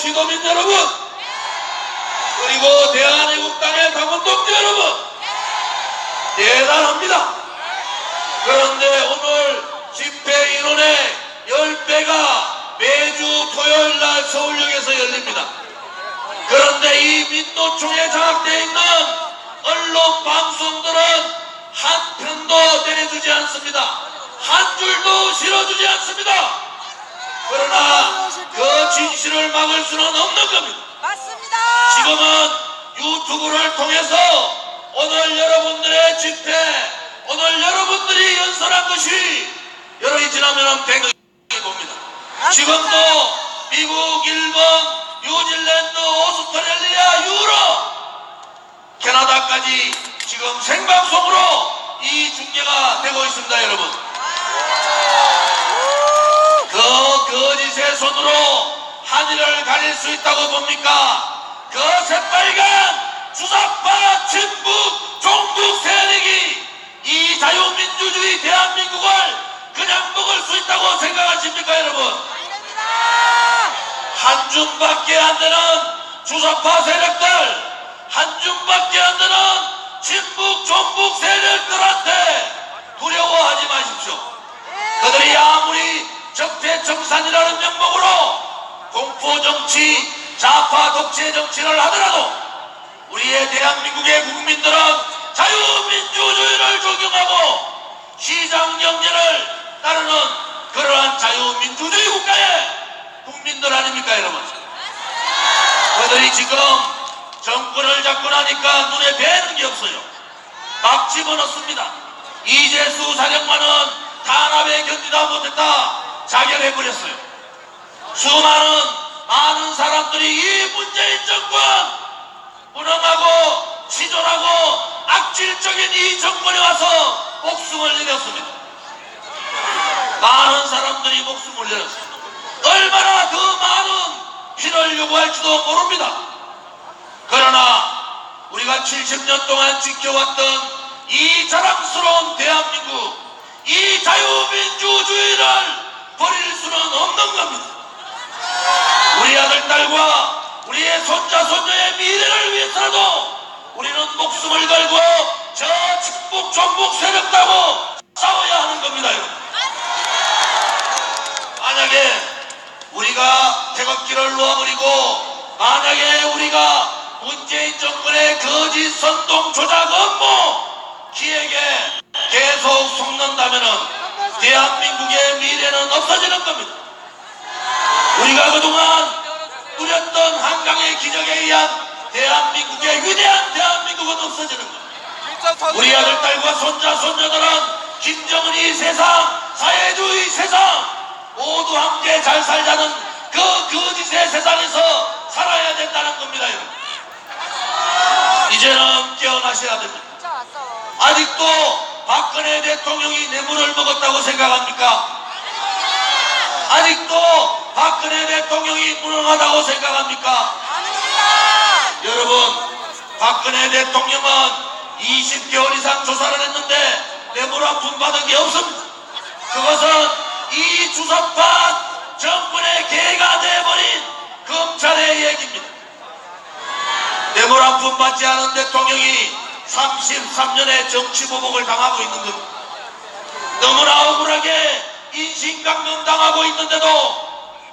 대한민국 시도민 여러분 그리고 대한애국당의 당원 동지 여러분 대단합니다. 그런데 오늘 집회 인원의 10배가 매주 토요일 날 서울역에서 열립니다. 그런데 이 민노총에 장악되어 있는 언론 방송들은 한 편도 내려주지 않습니다. 한 줄도 실어주지 않습니다. 그러나 그 진실을 막을 수는 없는 겁니다. 맞습니다. 지금은 유튜브를 통해서 오늘 여러분들의 집회, 오늘 여러분들이 연설한 것이 열흘이 지나면 백이 봅니다. 지금도 미국, 일본, 뉴질랜드, 오스트레일리아, 유럽, 캐나다까지 지금 생방송으로 이 중계가 되고 있습니다, 여러분. 그 거짓의 손으로 하늘을 가릴 수 있다고 봅니까? 그 새빨간 주사파 친북 종북 세력이 이 자유민주주의 대한민국을 그냥 먹을 수 있다고 생각하십니까 여러분? 아닙니다. 한 줌밖에 안 되는 주사파 세력들 한 줌밖에 안 되는 친북 종북 세력 좌파 독재 정치를 하더라도 우리의 대한민국의 국민들은 자유민주주의를 적용하고 시장 경제를 따르는 그러한 자유민주주의 국가의 국민들 아닙니까 여러분? 그들이 지금 정권을 잡고 나니까 눈에 뵈는 게 없어요. 막 집어넣습니다. 이재수 사령관은 탄압에 견디다 못했다 자결해버렸어요. 수많은 많은 사람들이 이 문재인 정권 무능하고 치졸하고 악질적인 이 정권에 와서 목숨을 내렸습니다. 많은 사람들이 목숨을 내렸습니다. 얼마나 더 많은 피를 요구할지도 모릅니다. 그러나 우리가 70년 동안 지켜왔던 이 자랑스러운 대한민국, 이 자유민주주의를 버릴 수는 없는 겁니다. 우리 아들, 딸과 우리의 손자, 손녀의 미래를 위해서라도 우리는 목숨을 걸고 저 축복, 종북 세력하고 싸워야 하는 겁니다. 만약에 우리가 태극기를 놓아버리고 만약에 우리가 문재인 정권의 거짓 선동 조작 업무 기획에 계속 속는다면 대한민국의 미래는 없어지는 겁니다. 우리가 그동안 누렸던 한강의 기적에 의한 대한민국의 위대한 대한민국은 없어지는 겁니다. 우리 아들, 딸과 손자, 손녀들은 김정은이 세상, 사회주의 세상, 모두 함께 잘 살자는 그 거짓의 세상에서 살아야 된다는 겁니다, 여러분. 이제는 깨어나셔야 됩니다. 아직도 박근혜 대통령이 뇌물을 먹었다고 생각합니까? 아직도 박근혜 대통령이 무능하다고 생각합니까? 아닙니다. 여러분, 박근혜 대통령은 20개월 이상 조사를 했는데 뇌물 한푼 받은 게 없습니다. 그것은 이 주사파 정권의 개가 돼버린 검찰의 얘기입니다. 뇌물 한푼 받지 않은 대통령이 33년의 정치 보복을 당하고 있는 겁니다. 너무나 억울하게 인신강명 당하고 있는데도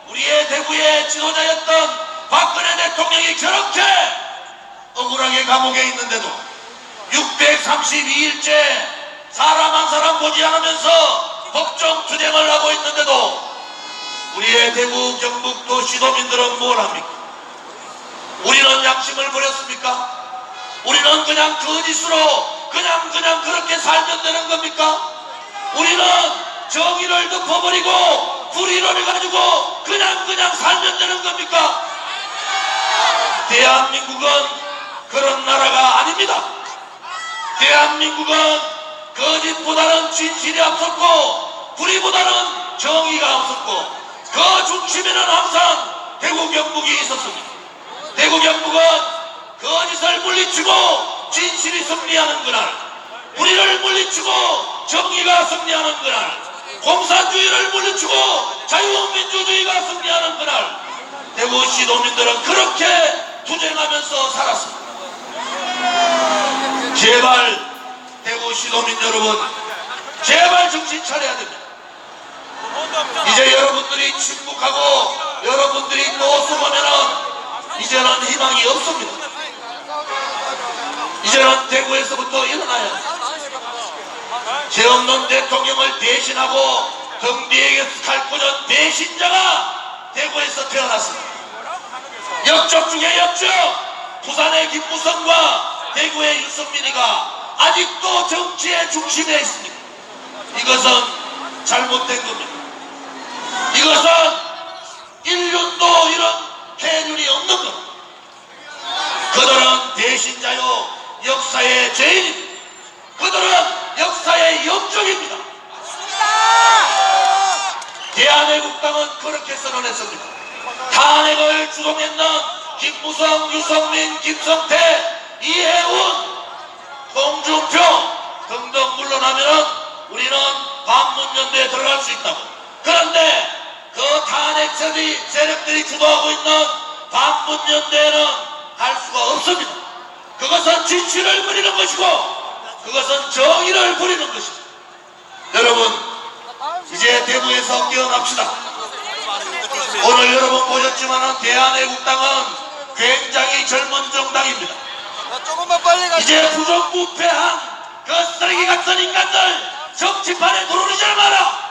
우리의 대구의 지도자였던 박근혜 대통령이 저렇게 억울하게 감옥에 있는데도 632일째 사람 한 사람 보지 않으면서 법정 투쟁을 하고 있는데도 우리의 대구 경북도 시도민들은 뭘 합니까? 우리는 양심을 버렸습니까? 우리는 그냥 거짓으로 그냥 그냥 그렇게 살면 되는 겁니까? 우리는 정의를 덮어버리고 불의를 가지고 그냥 그냥 살면 되는 겁니까? 대한민국은 그런 나라가 아닙니다. 대한민국은 거짓보다는 진실이 앞섰고 불의보다는 정의가 앞섰고 그 중심에는 항상 대구 경북이 있었습니다. 대구 경북은 거짓을 물리치고 진실이 승리하는 그날 우리를 물리치고 정의가 승리하는 그날 공산주의를 물리치고 자유민주주의가 승리하는 그날 대구 시도민들은 그렇게 투쟁하면서 살았습니다. 제발 대구 시도민 여러분, 제발 정신 차려야 됩니다. 이제 여러분들이 침묵하고 여러분들이 또 숨으면은 이제는 희망이 없습니다. 이제는 대구에서부터 일어나야 합니다. 죄 없는 대통령을 대신하고 등뒤에게 칼꽂은 배신자가 대구에서 태어났습니다. 역적 중에 역적! 부산의 김무성과 대구의 윤석민이가 아직도 정치의 중심에 있습니다. 이것은 잘못된 겁니다. 이것은 인륜도 이런 해륜이 없는 겁니다. 그들은 배신자요 역사의 죄인입니다. 그들은 역사의 역적입니다. 대한애국당은 그렇게 선언했습니다. 탄핵을 주동했는 김무성, 유성민, 김성태, 이해운, 홍준표 등등 물러나면 우리는 반문연대에 들어갈 수 있다고. 그런데 그 탄핵 세력이, 세력들이 주도하고 있는 반문연대에는 할 수가 없습니다. 그것은 진실을 부리는 것이고 그것은 정의를 부리는 것입니다. 여러분 이제 대구에서 깨어납시다. 오늘 여러분 보셨지만 대한애국당은 굉장히 젊은 정당입니다. 이제 부정부패한 그 쓰레기 같은 인간들 정치판에 들어오지 마라.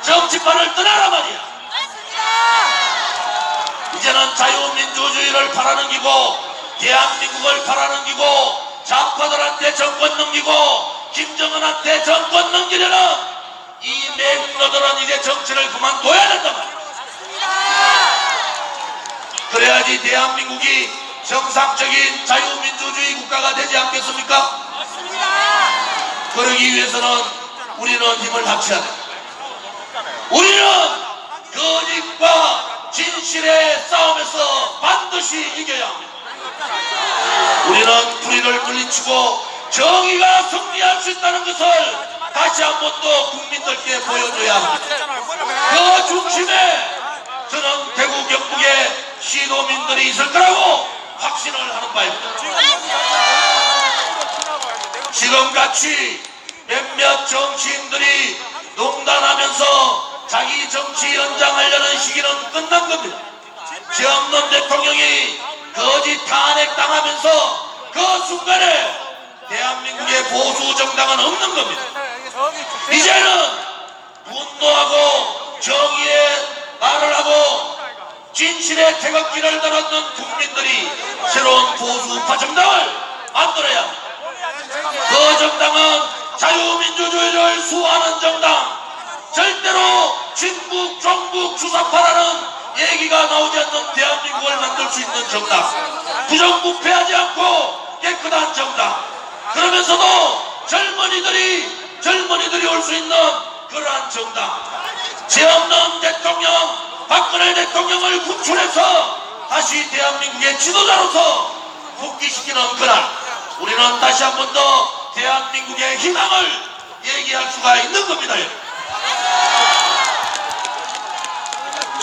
정치판을 떠나라 말이야. 이제는 자유민주주의를 바라는 기고 대한민국을 바라는 기고 좌파들한테 정권 넘기고 김정은한테 정권 넘기려는 이 매국노들은 이제 정치를 그만둬야 된다 말이야. 그래야지 대한민국이 정상적인 자유민주주의 국가가 되지 않겠습니까? 그러기 위해서는 우리는 힘을 합쳐야 돼. 우리는 거짓과 진실의 싸움에서 반드시 이겨야 합니다. 우리는 불의를 물리치고 정의가 승리할 수 있다는 것을 다시 한 번 더 국민들께 보여줘야 합니다. 그 중심에 저는 대구 경북의 시도민들이 있을 거라고 확신을 하는 바입니다. 지금같이 몇몇 정치인들이 농단하면서 자기 정치 연장하려는 시기는 끝난 겁니다. 죄 없는 대통령이 거짓 탄핵 당하면서 그 순간에 대한민국의 보수 정당은 없는 겁니다. 이제는 분노하고 정의의 말을 하고 진실의 태극기를 들었는 국민들이 새로운 보수파 정당을 만들어야 합니다. 그 정당은 자유민주주의를 수호하는 정당 절대로 친북, 종북, 주사파라는 얘기가 나오지 않는 대한민국을 만들 수 있는 정당. 부정부패하지 않고 깨끗한 정당. 그러면서도 젊은이들이 젊은이들이 올 수 있는 그러한 정당. 죄 없는 대통령 박근혜 대통령을 구출해서 다시 대한민국의 지도자로서 복귀시키는 그날 우리는 다시 한 번 더 대한민국의 희망을 얘기할 수가 있는 겁니다.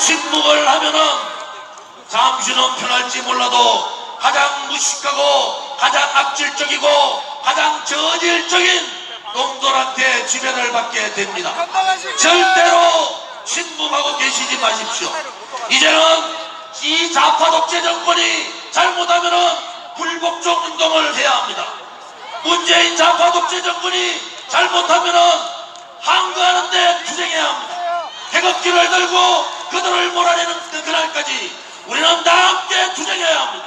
침묵을 하면은 잠시는 편할지 몰라도 가장 무식하고 가장 악질적이고 가장 저질적인 놈들한테 지배를 받게 됩니다. 절대로 침묵하고 계시지 마십시오. 이제는 이 좌파 독재 정권이 잘못하면은 불복종 운동을 해야 합니다. 문재인 좌파 독재 정권이 잘못하면은 항거하는데 투쟁해야 합니다. 태극기를 들고 그들을 몰아내는 그- 그날까지 우리는 다 함께 투쟁해야 합니다.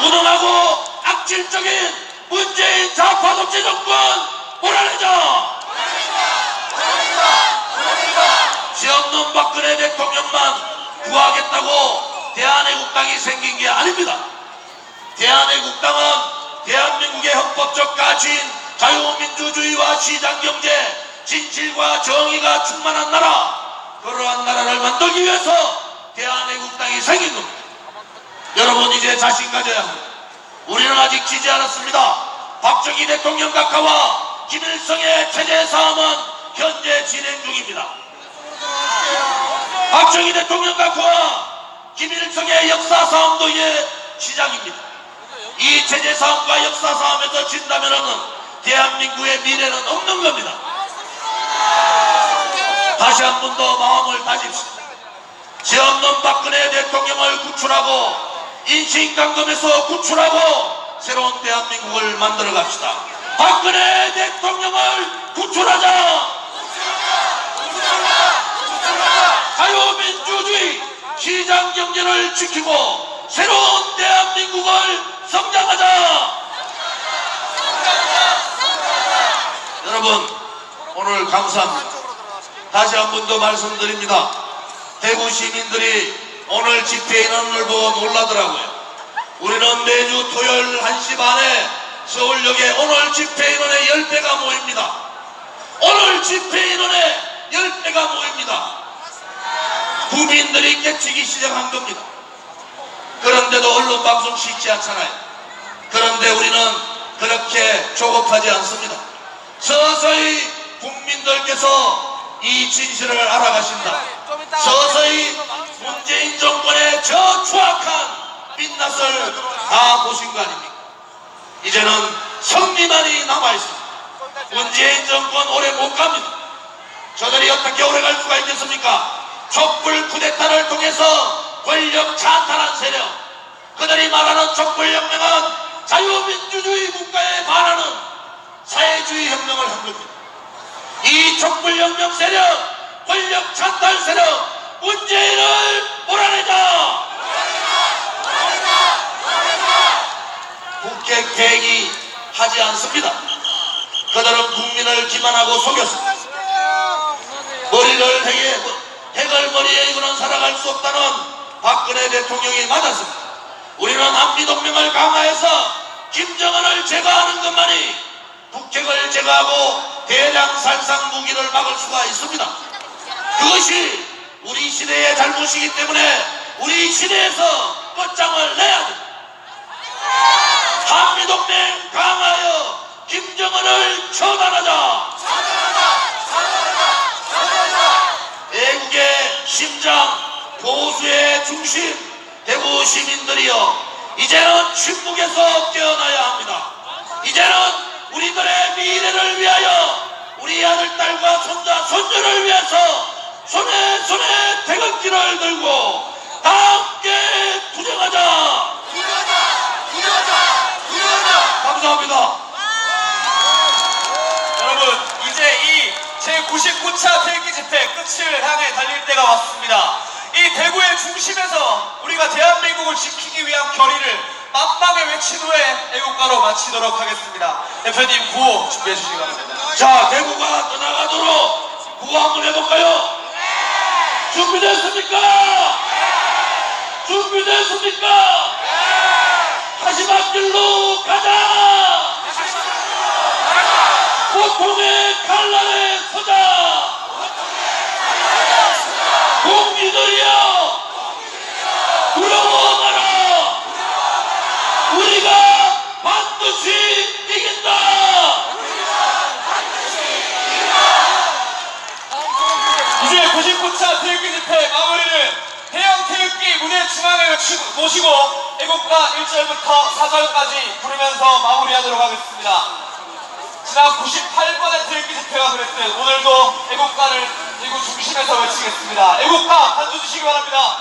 무능하고 악질적인 문재인 좌파 독재 정권 몰아내자! 죄 없는 박근혜 대통령만 구하겠다고 대한애국당이 생긴 게 아닙니다. 대한애국당은 대한민국의 헌법적 가치인 자유민주주의와 시장경제, 진실과 정의가 충만한 나라, 그러한 나라를 만들기 위해서 대한애국당이 생긴 겁니다. 여러분 이제 자신 가져야 합니다. 우리는 아직 지지 않았습니다. 박정희 대통령 각하와 김일성의 체제 싸움은 현재 진행 중입니다. 박정희 대통령과 그와 김일성의 역사 싸움도 이제 시작입니다. 이 체제 싸움과 역사 싸움에서 진다면은 대한민국의 미래는 없는 겁니다. 다시 한 번 더 마음을 다집시다. 죄 없는 박근혜 대통령을 구출하고 인신강금에서 구출하고 새로운 대한민국을 만들어 갑시다. 박근혜 대통령을 구출하자! 자유민주주의 시장 경제를 지키고 새로운 대한민국을 성장하자! 여러분 오늘 감사합니다. 다시 한 번 더 말씀드립니다. 대구 시민들이 오늘 집회 인원을 보고 놀라더라고요. 우리는 매주 토요일 1시 반에 서울역에 오늘 집회 인원의 10배가 모입니다. 오늘 집회 인원의 10배가 모입니다. 국민들이 깨치기 시작한 겁니다. 그런데도 언론 방송 쉽지 않잖아요. 그런데 우리는 그렇게 조급하지 않습니다. 서서히 국민들께서 이 진실을 알아가신다. 서서히 문재인 정권의 저 추악한 빛낯을 다 보신 거 아닙니까? 이제는 성리만이 남아있습니다. 문재인 정권 오래 못 갑니다. 저들이 어떻게 오래 갈 수가 있겠습니까? 촛불 쿠데타를 통해서 권력 찬탈한 세력, 그들이 말하는 촛불혁명은 자유민주주의 국가에 반하는 사회주의 혁명을 한 겁니다. 이 촛불혁명 세력, 권력 찬탈 세력, 문재인을 몰아내자! 국회 개혁이 하지 않습니다. 그들은 국민을 기만하고 속였습니다. 머리를 핵에, 핵을 이고는 살아갈 수 없다는 박근혜 대통령이 맞았습니다. 우리는 한미동맹을 강화해서 김정은을 제거하는 것만이 북핵을 제거하고 대량 살상 무기를 막을 수가 있습니다. 그것이 우리 시대의 잘못이기 때문에 우리 시대에서 끝장을 내야 됩니다. 한미동맹 강화하여 김정은을 처단하자! 애국의 심장, 보수의 중심, 대구 시민들이여, 이제는 침묵에서 깨어나야 합니다. 이제는 우리들의 미래를 위하여, 우리 아들, 딸과 손자, 손녀를 위해서 손에 손에 태극기를 들고 다 함께 투쟁하자! 감사합니다. 여러분 이제 이 제 99차 태극기 집회 끝을 향해 달릴 때가 왔습니다. 이 대구의 중심에서 우리가 대한민국을 지키기 위한 결의를 만방에 외친 후에 애국가로 마치도록 하겠습니다. 대표님 구호 준비해 주시기 바랍니다. 자, 대구가 떠나가도록 구호 한번 해볼까요? 준비됐습니까? 준비됐습니까? 마지막 길로 가자! 고통의 칼날에 서자! 공기들이여! 두려워 마라! 우리가 반드시 이긴다! 이제 99차 태극기 집회 마무리를 대형 태극기 무대 중앙에 모시고 애국가 1절부터 4절까지 부르면서 마무리하도록 하겠습니다. 지난 98번의 태극기 집회가 그랬듯 오늘도 애국가를 대구 중심에서 외치겠습니다. 애국가 한주 주시기 바랍니다.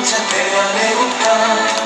혼자 대화해볼까